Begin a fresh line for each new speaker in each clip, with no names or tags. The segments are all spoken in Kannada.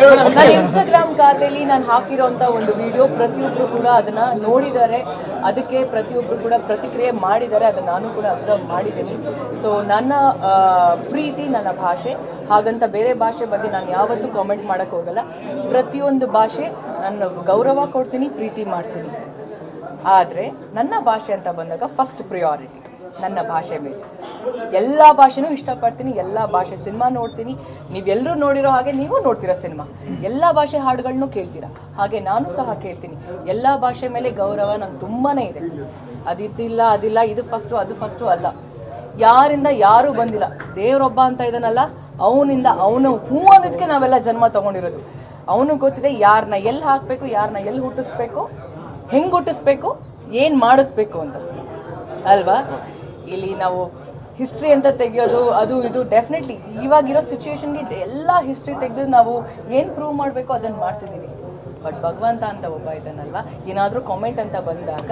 ನನ್ನ ಇನ್ಸ್ಟಾಗ್ರಾಮ್ ಖಾತೆಯಲ್ಲಿ ನಾನು ಹಾಕಿರೋಂಥ ಒಂದು ವಿಡಿಯೋ ಪ್ರತಿಯೊಬ್ಬರು ಕೂಡ ಅದನ್ನ ನೋಡಿದ್ದಾರೆ. ಅದಕ್ಕೆ ಪ್ರತಿಯೊಬ್ಬರು ಕೂಡ ಪ್ರತಿಕ್ರಿಯೆ ಮಾಡಿದ್ದಾರೆ. ಅದನ್ನ ನಾನು ಕೂಡ ಅಬ್ಸರ್ವ್ ಮಾಡಿದ್ದೀನಿ. ಸೊ ನನ್ನ ಪ್ರೀತಿ ನನ್ನ ಭಾಷೆ. ಹಾಗಂತ ಬೇರೆ ಭಾಷೆ ಬಗ್ಗೆ ನಾನು ಯಾವತ್ತೂ ಕಾಮೆಂಟ್ ಮಾಡಕ್ ಹೋಗಲ್ಲ. ಪ್ರತಿಯೊಂದು ಭಾಷೆ ನಾನು ಗೌರವ ಕೊಡ್ತೀನಿ, ಪ್ರೀತಿ ಮಾಡ್ತೀನಿ. ಆದರೆ, ನನ್ನ ಭಾಷೆ ಅಂತ ಬಂದಾಗ ಫಸ್ಟ್ ಪ್ರಿಯಾರಿಟಿ ನನ್ನ ಭಾಷೆ ಮೇಲೆ. ಎಲ್ಲ ಭಾಷೆನೂ ಇಷ್ಟಪಡ್ತೀನಿ, ಎಲ್ಲ ಭಾಷೆ ಸಿನಿಮಾ ನೋಡ್ತೀನಿ. ನೀವೆಲ್ಲರೂ ನೋಡಿರೋ ಹಾಗೆ ನೀವು ನೋಡ್ತೀರಾ ಸಿನಿಮಾ. ಎಲ್ಲ ಭಾಷೆ ಹಾಡುಗಳನ್ನು ಕೇಳ್ತೀರಾ. ಹಾಗೆ ನಾನು ಸಹ ಕೇಳ್ತೀನಿ. ಎಲ್ಲ ಭಾಷೆ ಮೇಲೆ ಗೌರವ ನಂಗೆ ತುಂಬಾನೇ ಇದೆ. ಅದಿದ್ದಿಲ್ಲ, ಅದಿಲ್ಲ, ಇದು ಫಸ್ಟು ಅದು ಫಸ್ಟು ಅಲ್ಲ. ಯಾರಿಂದ ಯಾರು ಬಂದಿಲ್ಲ. ದೇವರೊಬ್ಬ ಅಂತ ಇದನ್ನಲ್ಲ ಅವನಿಂದ ಅವನು ಹೂ ಅನ್ನೋದಕ್ಕೆ ನಾವೆಲ್ಲ ಜನ್ಮ ತಗೊಂಡಿರೋದು. ಅವನು ಗೊತ್ತಿದೆ ಯಾರನ್ನ ಎಲ್ಲಿ ಹಾಕಬೇಕು ಯಾರನ್ನ ಎಲ್ಲಿ ಹುಟ್ಟಿಸ್ಬೇಕು, ಹೆಂಗೆ ಹುಟ್ಟಿಸ್ಬೇಕು, ಏನ್ ಮಾಡಿಸ್ಬೇಕು ಅಂತ. ಅಲ್ವಾ? ಇಲ್ಲಿ ನಾವು ಹಿಸ್ಟ್ರಿ ಅಂತ ತೆಗೆಯೋದು, ಅದು ಇದು ಡೆಫಿನೆಟ್ಲಿ ಇವಾಗಿರೋ ಸಿಚುವೇಶನ್ಗೆ ಎಲ್ಲ ಹಿಸ್ಟ್ರಿ ತೆಗೆದು ನಾವು ಏನು ಪ್ರೂವ್ ಮಾಡಬೇಕು ಅದನ್ನು ಮಾಡ್ತಿದ್ದೀವಿ ಬಟ್ ಭಗವಂತ ಅಂತ ಒಬ್ಬ ಇದ್ದಾನಲ್ವಾ? ಏನಾದರೂ ಕಾಮೆಂಟ್ ಅಂತ ಬಂದಾಗ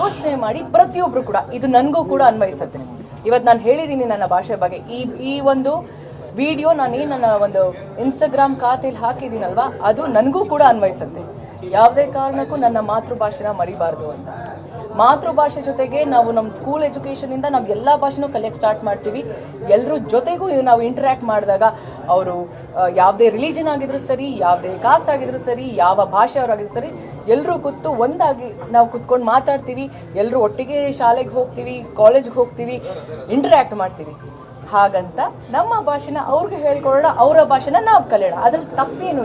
ಯೋಚನೆ ಮಾಡಿ ಪ್ರತಿಯೊಬ್ಬರು ಕೂಡ, ಇದು ನನಗೂ ಕೂಡ ಅನ್ವಯಿಸುತ್ತೆ. ಇವತ್ತು ನಾನು ಹೇಳಿದ್ದೀನಿ ನನ್ನ ಭಾಷೆ ಬಗ್ಗೆ. ಈ ಈ ಒಂದು ವಿಡಿಯೋ ನಾನು ನನ್ನ ಒಂದು ಇನ್ಸ್ಟಾಗ್ರಾಮ್ ಖಾತೆಯಲ್ಲಿ ಹಾಕಿದ್ದೀನಲ್ವಾ ಅದು ನನಗೂ ಕೂಡ ಅನ್ವಯಿಸುತ್ತೆ. ಯಾವುದೇ ಕಾರಣಕ್ಕೂ ನನ್ನ ಮಾತೃಭಾಷೆನ ಮರಿಬಾರ್ದು ಅಂತ. ಮಾತೃಭಾಷೆ ಜೊತೆಗೆ ನಾವು ನಮ್ಮ ಸ್ಕೂಲ್ ಎಜುಕೇಷನ್ ಇಂದ ನಾವು ಎಲ್ಲ ಭಾಷೆನೂ ಕಲಿಯಕ್ಕೆ ಸ್ಟಾರ್ಟ್ ಮಾಡ್ತೀವಿ. ಎಲ್ಲರ ಜೊತೆಗೂ ನಾವು ಇಂಟರಾಕ್ಟ್ ಮಾಡಿದಾಗ ಅವರು ಯಾವುದೇ ರಿಲಿಜನ್ ಆಗಿದ್ರು ಸರಿ, ಯಾವುದೇ ಕಾಸ್ಟ್ ಆಗಿದ್ರು ಸರಿ, ಯಾವ ಭಾಷೆ ಅವರಾಗಿದ್ರು ಸರಿ ಎಲ್ಲರೂ ಕೂತು ಒಂದಾಗಿ ನಾವು ಕುತ್ಕೊಂಡು ಮಾತಾಡ್ತೀವಿ. ಎಲ್ಲರೂ ಒಟ್ಟಿಗೆ ಶಾಲೆಗೆ ಹೋಗ್ತೀವಿ ಕಾಲೇಜ್ಗೆ ಹೋಗ್ತೀವಿ ಇಂಟರಾಕ್ಟ್ ಮಾಡ್ತೀವಿ. ಹಾಗಂತ ನಮ್ಮ ಭಾಷೆನ ಅವ್ರಿಗೆ ಹೇಳ್ಕೊಳ್ಳೋಣ ಅವರ ಭಾಷೆನ ನಾವು ಕಲಿಯೋಣ. ಅದ್ರಲ್ಲಿ ತಪ್ಪೇನು